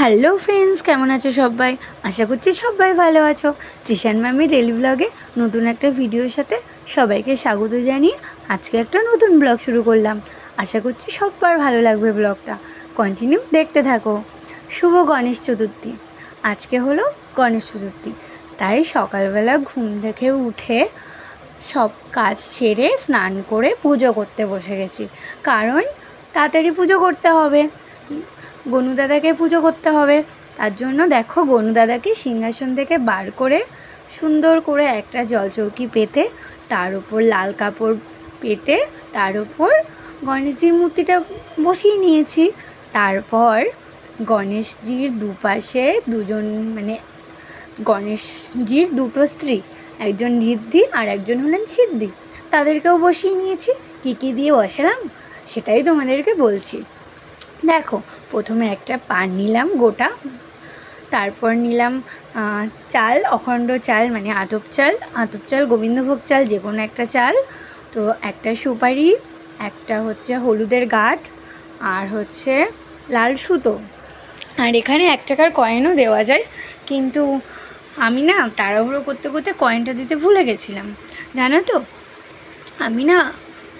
Hello friends কেমন আছো সবাই? আশা করছি সবাই ভালো আছো। ত্রিশান ম্যামি ডেলি ব্লগে নতুন একটা ভিডিওর সাথে সবাইকে স্বাগত জানিয়ে আজকে একটা নতুন ব্লগ শুরু করলাম। আশা করছি সবার ভালো লাগবে ব্লগটা কন্টিনিউ দেখতে থাকো। শুভ গণেশ চতুর্থী। আজকে হলো গণেশ চতুর্থী। তাই সকালবেলা ঘুম থেকে উঠে সব কাজ সেরে স্নান করে পুজো করতে বসে গেছি। কারণ তাড়াতাড়ি পুজো করতে হবে। গনু দাদাকে পুজো করতে হবে। তার জন্য দেখো গনু দাদাকে সিংহাসন থেকে বার করে সুন্দর করে একটা জলচৌকি পেতে, তার উপর লাল কাপড় পেতে, তার উপর গণেশজির মূর্তিটা বসিয়ে নিয়েছি। তারপর গণেশজির দুপাশে দুজন মানে গণেশজির দুটো স্ত্রী, একজন ঋদ্ধি আর একজন হলেন সিদ্ধি। তাদেরকেও বসিয়ে নিয়েছি। কী কী দিয়ে বসালাম? সেটাই তোমাদেরকে বলছি। দেখো, প্রথমে একটা পান নিলাম গোটা, তারপর নিলাম চাল, অখণ্ড চাল মানে আতপ চাল আতপ চাল, গোবিন্দভোগ চাল, যে কোনো একটা চাল, তো একটা সুপারি, একটা হচ্ছে হলুদের গাঁট, আর হচ্ছে লাল সুতো। আর এখানে এক টাকার কয়েনও দেওয়া যায়, কিন্তু আমি না তাড়াহুড়ো করতে করতে কয়েনটা দিতে ভুলে গেছিলাম। জানো তো? আমি না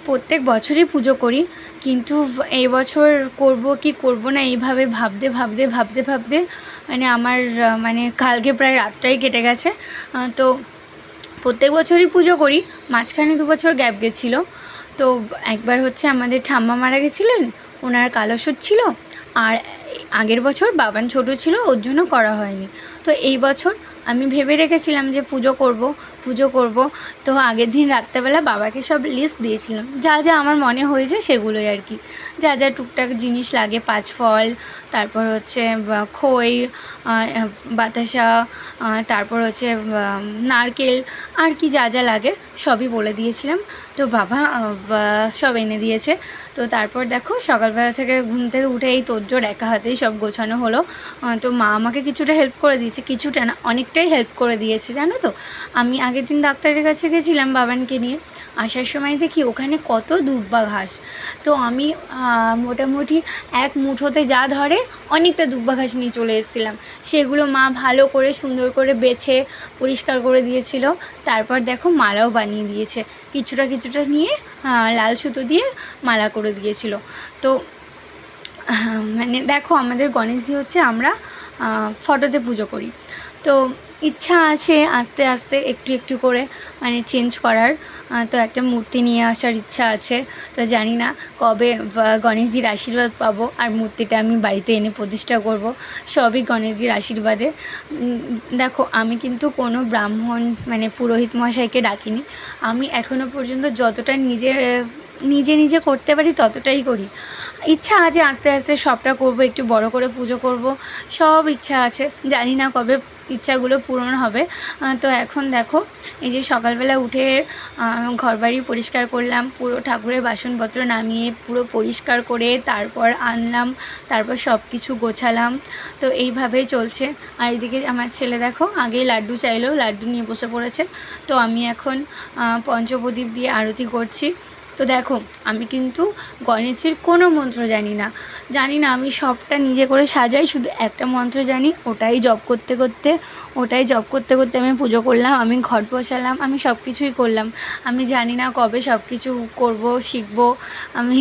প্রত্যেক বছরই পুজো করি কিন্তু এই বছর করব কি করব না এইভাবে ভাবতে ভাবতে ভাবতে ভাবতে মানে আমার মানে কালকে প্রায় রাতটাই কেটে গেছে। তো প্রত্যেক বছরই পুজো করি, মাঝখানে দু বছর গ্যাপ গেছিল। তো একবার হচ্ছে আমাদের ঠাম্মা মারা গেছিলেন, ওনার কালসুট ছিল, আর আগের বছর বাবান ছোট ছিল, ওর জন্য করা হয়নি। তো এই বছর আমি ভেবে রেখেছিলাম যে পুজো করব পুজো করব। তো আগের দিন রাত্রেবেলা বাবাকে সব লিস্ট দিয়েছিলাম। যা যা আমার মনে হয়েছে সেগুলোই আর কি। যা যা টুকটাক জিনিস লাগে পাঁচ ফল তারপর হচ্ছে খই বাতাসা তারপর হচ্ছে নারকেল, আর কি যা যা লাগে সবই বলে দিয়েছিলাম। তো বাবা সব এনে দিয়েছে। তো তারপর দেখো সকালবেলা থেকে ঘুম থেকে উঠে এই তোরজোর একা হাতেই সব গোছানো হলো। তো মা আমাকে কিছুটা হেল্প করে দিয়েছে, কিছুটা না অনেকটাই হেল্প করে দিয়েছে, জানো তো? আমি আগের দিন ডাক্তারের কাছে গেছিলাম বাবানকে নিয়ে। আসার সময় দেখি ওখানে কত দুব্বা ঘাস। তো আমি মোটামুটি এক মুঠোতে যা ধরে, অনেকটা দুব্বা ঘাস নিয়ে চলে এসেছিলাম। সেগুলো মা ভালো করে সুন্দর করে বেছে, পরিষ্কার করে দিয়েছিল। তারপর দেখো মালাও বানিয়ে দিয়েছে। কিছুটা কিছুটা নিয়ে লাল সুতো দিয়ে মালা করে দিয়েছিল। তো মানে দেখো আমাদের গণেশজি হচ্ছে আমরা ফটোতে পুজো করি। তো ইচ্ছা আছে আস্তে আস্তে একটু একটু করে মানে চেঞ্জ করার। তো একটা মূর্তি নিয়ে আসার ইচ্ছা আছে। তো জানি না কবে গণেশজির আশীর্বাদ পাবো। আর মূর্তিটা আমি বাড়িতে এনে প্রতিষ্ঠা করব। সবই গণেশজির আশীর্বাদে। দেখো, আমি কিন্তু কোনো ব্রাহ্মণ মানে পুরোহিত মশাইকে ডাকিনি। আমি এখনও পর্যন্ত যতটা নিজের নিজে নিজে করতে পারি ততটাই করি। ইচ্ছা আছে আস্তে আস্তে সবটা করব, একটু বড় করে পুজো করব, সব ইচ্ছা আছে। জানি না কবে ইচ্ছাগুলো পূরণ হবে। তো এখন দেখো, এই যে সকালবেলা উঠে ঘরবাড়ি পরিষ্কার করলাম, পুরো ঠাকুরের বাসনপত্র নামিয়ে পুরো পরিষ্কার করে তারপর আনলাম, তারপর সব কিছু গোছালাম। তো এইভাবেই চলছে। আর এদিকে আমার ছেলে দেখো, আগেই লাড্ডু চাইলেও লাড্ডু নিয়ে বসে পড়েছে। তো আমি এখন পঞ্চপ্রদীপ দিয়ে আরতি করছি। তো দেখো, আমি কিন্তু গণেশের কোনো মন্ত্র জানি না। জানি না, আমি সবটা নিজে করে সাজাই, শুধু একটা মন্ত্র জানি, ওটাই জব করতে করতে, ওটাই জব করতে করতে আমি পুজো করলাম, আমি ঘট বসালাম, আমি সব কিছুই করলাম। আমি জানি না কবে সব কিছু করব, শিখব, আমি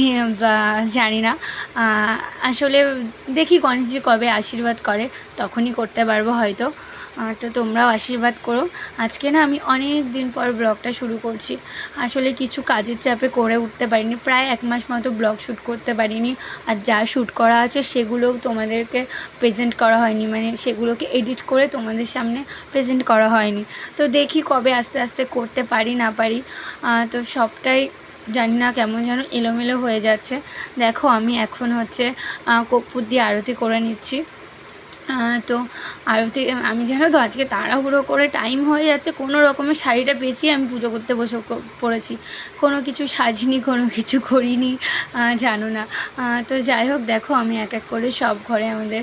জানি না। আসলে দেখি গণেশজি কবে আশীর্বাদ করে, তখনই করতে পারব হয়তো। তো তোমরাও আশীর্বাদ করো। আজকে না আমি অনেক দিন পর ব্লগটা শুরু করছি। আসলে কিছু কাজের চাপে করে উঠতে পারিনি। প্রায় এক মাস মতো ব্লগ শ্যুট করতে পারিনি। আর যা শ্যুট করা আছে সেগুলোও তোমাদেরকে প্রেজেন্ট করা হয়নি। মানে সেগুলোকে এডিট করে তোমাদের সামনে প্রেজেন্ট করা হয়নি। তো দেখি কবে আস্তে আস্তে করতে পারি, না পারি। তো সবটাই জানি না কেমন যেন এলোমেলো হয়ে যাচ্ছে। দেখো আমি এখন হচ্ছে কর্পূর দিয়ে আরতি করে নিচ্ছি। তো আরতি আমি জানো তো আজকে তাড়াহুড়ো করে টাইম হয়ে যাচ্ছে, কোনো রকমের শাড়িটা পেঁচিয়ে আমি পুজো করতে বসে পড়েছি। কোনো কিছু সাজিনি, কোনো কিছু করিনি জানো না। তো যাই হোক, দেখো আমি এক এক করে সব ঘরে আমাদের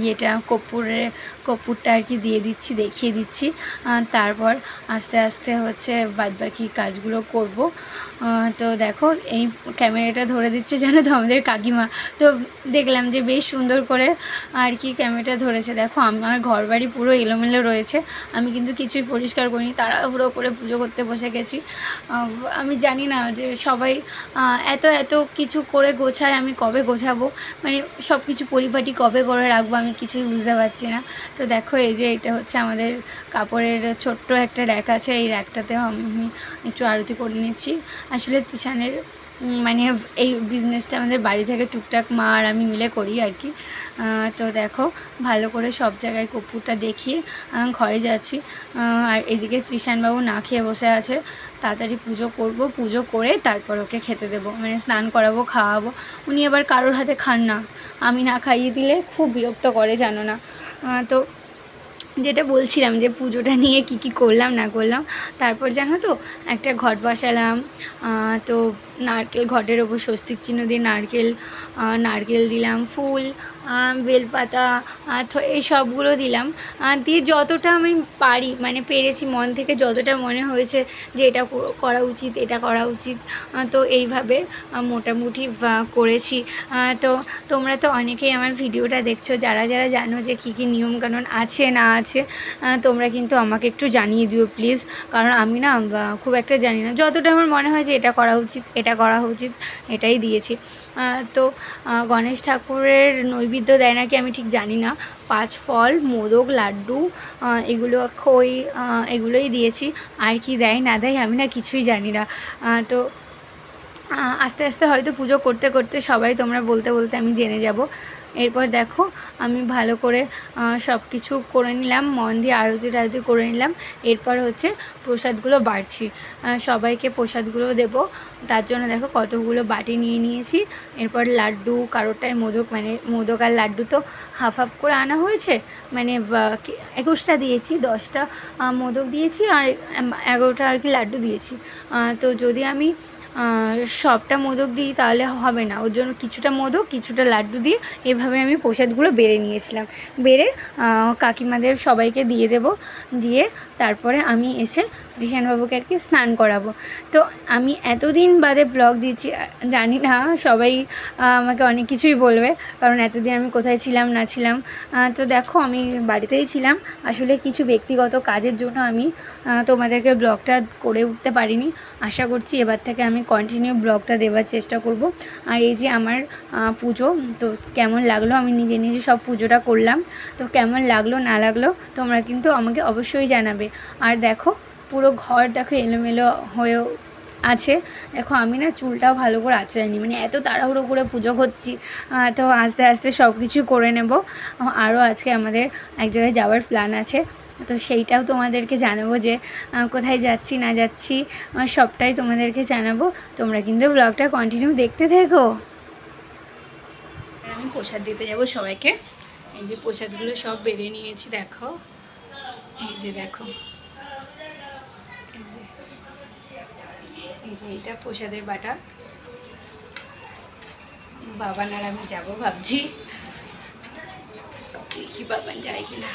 ইয়েটা, কর্পূরে, কর্পূরটা আর কি দিয়ে দিচ্ছি, দেখিয়ে দিচ্ছি। তারপর আস্তে আস্তে হচ্ছে বাদবাকি কাজগুলো করব। তো দেখো এই ক্যামেরাটা ধরে দিচ্ছে জানো তো আমাদের কাকিমা। তো দেখলাম যে বেশ সুন্দর করে আর কি ক্যামেরাটা ধরেছে। দেখো, আমার ঘর বাড়ি পুরো এলোমেলো রয়েছে। আমি কিন্তু কিছুই পরিষ্কার করিনি, তাড়াহুড়ো করে পুজো করতে বসে গেছি। আমি জানি না যে সবাই এত এত কিছু করে গোছায় আমি কবে গোছাবো? মানে সব কিছু পরিপাটি কবে করে রাখব আমি কিছুই বুঝতে পারছি না। তো দেখো, এই যে এটা হচ্ছে আমাদের কাপড়ের ছোট্ট একটা র্যাক আছে। এই র্যাকটাতেও আমি একটু আরতি করে নিচ্ছি। আসলে তিশানের মানে এই বিজনেসটা আমাদের বাড়ি থেকে টুকটাক মা আর আমি মিলে করি আর কি। তো দেখো, ভালো করে সব জায়গায় কর্পূরটা দেখিয়ে ঘরে যাচ্ছি। আর এদিকে ত্রিশানবাবু না খেয়ে বসে আছে। তাড়াতাড়ি পুজো করব, পুজো করে তারপর ওকে খেতে দেবো। মানে স্নান করাবো, খাওয়াবো। উনি আবার কারোর হাতে খান না। আমি না খাইয়ে দিলে খুব বিরক্ত করে, জানো না। তো যেটা বলছিলাম যে পুজোটা নিয়ে কি কি করলাম, না করলাম। তারপর জানো তো, একটা ঘট বসালাম তো নারকেল ঘটের ওপর স্বস্তিক চিহ্ন দিয়ে নারকেল নারকেল দিলাম, ফুল বেলপাতা এই সবগুলো দিলাম। দিয়ে যতটা আমি পারি মানে পেরেছি, মন থেকে যতটা মনে হয়েছে যে এটা করা উচিত, এটা করা উচিত তো এইভাবে মোটামুটি করেছি। তো তোমরা তো অনেকেই আমার ভিডিওটা দেখছ, যারা যারা জানো যে কী কী নিয়মকানুন আছে, না আছে তোমরা কিন্তু আমাকে একটু জানিয়ে দিও প্লিজ কারণ আমি না খুব একটা জানি না। যতটা আমার মনে হয় যে এটা করা উচিত, এটা করা উচিত, এটাই দিয়েছি। তো গণেশ ঠাকুরের নৈবেদ্য দেয় নাকি আমি ঠিক জানি না। পাঁচ ফল, মোদক, লাড্ডু এগুলো খই এগুলোই দিয়েছি। আর কি দেয়, না দেয় আমি না কিছুই জানি না। তো আস্তে আস্তে হয়তো পুজো করতে করতে সবাই তোমরা বলতে বলতে আমি জেনে যাব। এরপর দেখো, আমি ভালো করে সব কিছু করে নিলাম, মন দিয়ে আরতি টারতি করে নিলাম। এরপর হচ্ছে প্রসাদগুলো বাড়ছি। সবাইকে প্রসাদগুলো দেব। তার জন্য দেখো কতগুলো বাটি নিয়ে নিয়েছি। এরপর লাড্ডু, কারোরটায় মোদক মানে মোদক আর লাড্ডু তো হাফ হাফ করে আনা হয়েছে। মানে একুশটা দিয়েছি, দশটা মোদক দিয়েছি আর এগারোটা আর কি লাড্ডু দিয়েছি। তো যদি আমি সবটা মোদক দিই তাহলে হবে না। ওর জন্য কিছুটা মোদক, কিছুটা লাড্ডু দিয়ে এভাবে আমি প্রসাদগুলো বেড়ে নিয়েছিলাম। বেড়ে কাকিমাদের সবাইকে দিয়ে দেব। দিয়ে তারপরে আমি এসে ত্রিশানবাবুকে আর কি স্নান করাবো। তো আমি এতদিন বাদে ব্লগ দিচ্ছি, জানি না সবাই আমাকে অনেক কিছুই বলবে, কারণ এতদিন আমি কোথায় ছিলাম, না ছিলাম। তো দেখো আমি বাড়িতেই ছিলাম। আসলে কিছু ব্যক্তিগত কাজের জন্য আমি তোমাদেরকে ব্লগটা করে উঠতে পারিনি। আশা করছি এবার থেকে আমি কন্টিনিউ ব্লগটা দেওয়ার চেষ্টা করব। আর এই যে আমার পুজো, তো কেমন লাগল? আমি নিজে নিজে সব পুজোটা করলাম। তো কেমন লাগল, না লাগল, তোমরা কিন্তু আমাকে অবশ্যই জানাবে। আর দেখো, পুরো ঘর দেখো এলোমেলো হয়েও আছে। দেখো, আমি না চুলটাও ভালো করে আঁচড়াইনি। মানে এত তাড়াহুড়ো করে পুজো করছি তো আস্তে আস্তে সব কিছু করে নেব। আরও আজকে আমাদের এক জায়গায় যাওয়ার প্ল্যান আছে। তো সেইটাও তোমাদেরকে জানাব যে কোথায় যাচ্ছি, না যাচ্ছি সবটাই তোমাদেরকে জানাব। তোমরা কিন্তু ব্লগটা কন্টিনিউ দেখতে থেকো। আমি প্রসাদ দিতে যাব সবাইকে। এই যে প্রসাদগুলো সব বেড়ে নিয়েছি, দেখো। এই যে, দেখো। এই যে এই যে, এটা প্রসাদের বাটা। বাবান আর আমি যাব ভাবছি। দেখি বাবান যায় কিনা।